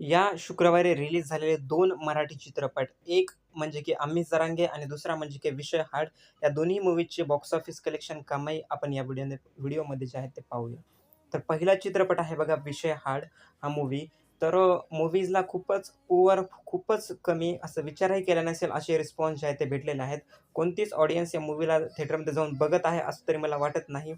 या शुक्रवारी रिलीज झालेले दोन मराठी चित्रपट एक म्हणजे की आम्ही जरांगे आणि दुसरा म्हणजे की विषय हार्ड या दोन्ही मूवीजचे बॉक्स ऑफिस कलेक्शन कमाई आपण या व्हिडिओने व्हिडिओमध्ये जे आहे ते पाहूया. तर पहिला चित्रपट आहे बघा विषय हार्ड हा मूवी तर मूवीजला खूपच पुअर खूपच कमी असं विचारही केला नसेल असे रिस्पॉन्स जे आहे ते भेटलेले आहेत. कोणतीच ऑडियन्स या मूवीला थिएटरमध्ये जाऊन बघत आहे असं तरी मला वाटत नाही.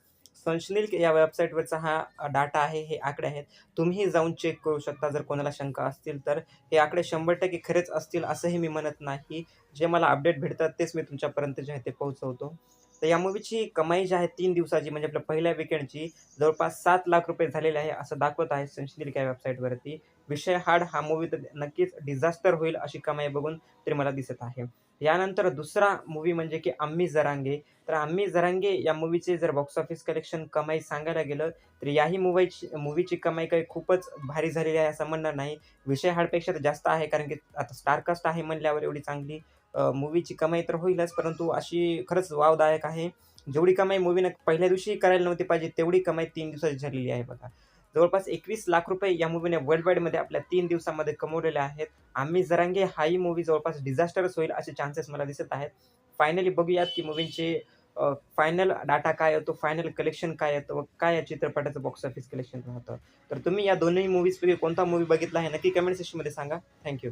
संशनिल्क या वेबसाईटवरचा हा डाटा आहे हे आकडे आहेत. तुम्हीही जाऊन चेक करू शकता जर कोणाला शंका असतील तर. हे आकडे शंभर टक्के खरेच असतील असंही मी म्हणत नाही. जे मला अपडेट भेटतात तेच मी तुमच्यापर्यंत जे आहे ते पोहोचवतो. तर या मूवीची कमाई जी आहे तीन दिवसाची म्हणजे आपल्या पहिल्या विकेंडची जवळपास सात लाख रुपये झालेले आहे असं दाखवत आहे संशनिल्क या वेबसाईटवरती विषय हाड हा मूवी तर नक्कीच डिझास्टर होईल अशी कमाई बघून तरी मला दिसत आहे. यानंतर दुसरा मूवी म्हणजे की आम्ही जरांगे. तर आम्ही जरांगे या मूवीचे जर बॉक्स ऑफिस कलेक्शन कमाई सांगायला गेलं तर याही मूवीची मूवीची कमाई काही खूपच भारी झालेली आहे असं म्हणणार नाही. विषय हाडपेक्षा तर जास्त आहे कारण की आता स्टारकास्ट आहे म्हणल्यावर एवढी चांगली मूवीची कमाई तर होईलच परंतु अशी खरंच वावदायक आहे. जेवढी कमाई मूवीनं पहिल्या दिवशी करायला नव्हती पाहिजे तेवढी कमाई तीन दिवसाची झालेली आहे बघा. जवळपास एकवीस लाख रुपये या मूवीने वर्ल्ड वाईडमध्ये आपल्या तीन दिवसामध्ये कमवलेले आहेत. आम्ही जरांगे हाही मूवी जवळपास डिझास्टरच होईल असे चान्सेस मला दिसत आहेत. फायनली बघूयात की मूवींचे फायनल डाटा काय येतो फायनल कलेक्शन काय येतं व काय या चित्रपटाचं बॉक्स ऑफिस कलेक्शन राहतं. तर तुम्ही या दोन्ही मूवीजपैकी कोणता मूवी बघितला आहे नक्की कमेंट सेक्शनमध्ये सांगा. थँक्यू